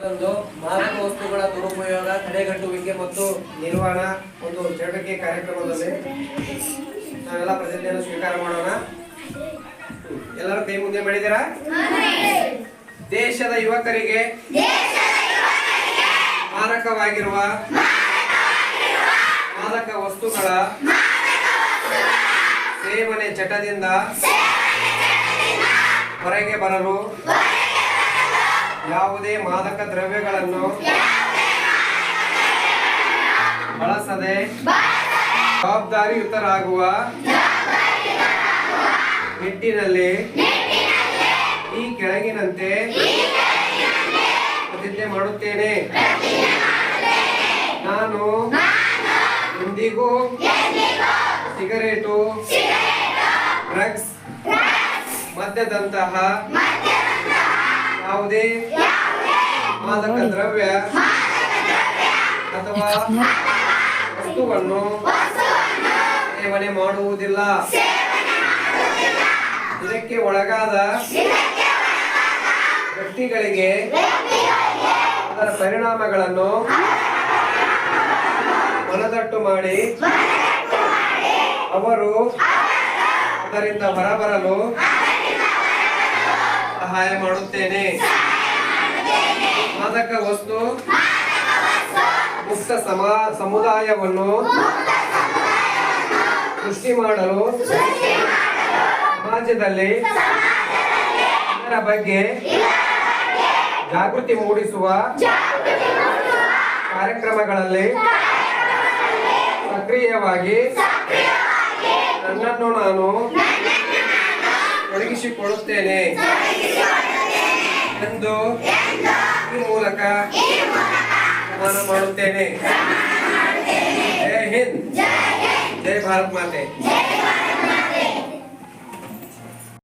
ಮಾದಕ ವಸ್ತುಗಳ ದುರುಪಯೋಗ, ತಡೆಗಟ್ಟುವಿಕೆ ಮತ್ತು ನಿರ್ವಹಣಾ ಒಂದು ಚಟುವಟಿಕೆ ಕಾರ್ಯಕ್ರಮದಲ್ಲಿ ನಾವೆಲ್ಲ ಪ್ರತಿಜ್ಞೆಯನ್ನು ಸ್ವೀಕಾರ ಮಾಡೋಣ. ಎಲ್ಲರೂ ಕೈ ಮುಂದೆ ಮಾಡಿದ್ದೀರಾ? ದೇಶದ ಯುವಕರಿಗೆ ಮಾರಕವಾಗಿರುವ ಮಾದಕ ವಸ್ತುಗಳ ಸೇವನೆ ಚಟದಿಂದ ಹೊರಗೆ ಬರಲು ಯಾವುದೇ ಮಾದಕ ದ್ರವ್ಯಗಳನ್ನು ಬಳಸದೆ ಜವಾಬ್ದಾರಿಯುತರಾಗುವ ನಿಟ್ಟಿನಲ್ಲಿ ಈ ಕೆಳಗಿನಂತೆ ಪ್ರತಿಜ್ಞೆ ಮಾಡುತ್ತೇನೆ. ನಾನು ಇಂದಿಗೂ ಸಿಗರೇಟು, ಡ್ರಗ್ಸ್, ಮದ್ಯದಂತಹ ಯಾವುದೇ ಮಾದಕ ದ್ರವ್ಯ ಅಥವಾ ವಸ್ತುವನ್ನು ಸೇವನೆ ಮಾಡುವುದಿಲ್ಲ. ಇದಕ್ಕೆ ಒಳಗಾದ ವ್ಯಕ್ತಿಗಳಿಗೆ ಅದರ ಪರಿಣಾಮಗಳನ್ನು ಮನದಟ್ಟು ಮಾಡಿ ಅವರು ಅದರಿಂದ ಹೊರಬರಲು ಸಹಾಯ ಮಾಡುತ್ತೇನೆ. ಮಾದಕ ವಸ್ತು. ಮುಕ್ತ ಸಮಾ, ಸಮುದಾಯವನ್ನು. ಸೃಷ್ಟಿ ಮಾಡಲು. ಸಮಾಜದಲ್ಲಿ. ಇದರ ಬಗ್ಗೆ ಜಾಗೃತಿ ಮೂಡಿಸುವ ಕಾರ್ಯಕ್ರಮಗಳಲ್ಲಿ ಸಕ್ರಿಯವಾಗಿ ನನ್ನನ್ನು ನಾನು ತೊಡಗಿಸಿಕೊಳ್ಳುತ್ತೇನೆ ಎಂದು ಈ ಮೂಲಕ ಪ್ರಮಾಣ ಮಾಡುತ್ತೇನೆ ಜೈ ಹಿಂದ್ ಜೈ ಭಾರತ್ ಮಾತೆ